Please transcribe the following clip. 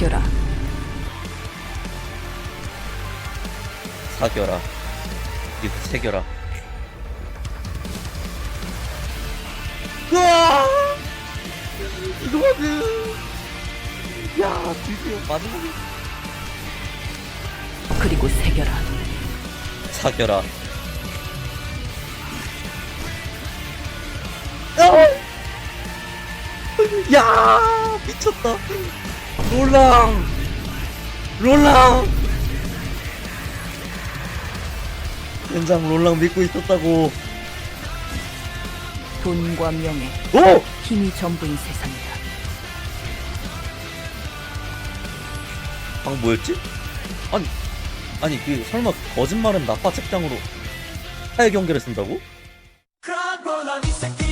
사겨라. 사겨라. 이거 새겨라. 으아! 이거거든. 야, 드디어 마지막에 그리고 새겨라. 사겨라. 아! 야, 미쳤다. 롤랑, 롤랑. 현장 롤랑 믿고 있었다고. 돈과 명예, 오! 힘이 전부인 세상이다. 방 뭐였지? 아니, 아니 그 설마 거짓말은 나빠 책장으로 하의 경계를 쓴다고? 크라고라 이 새끼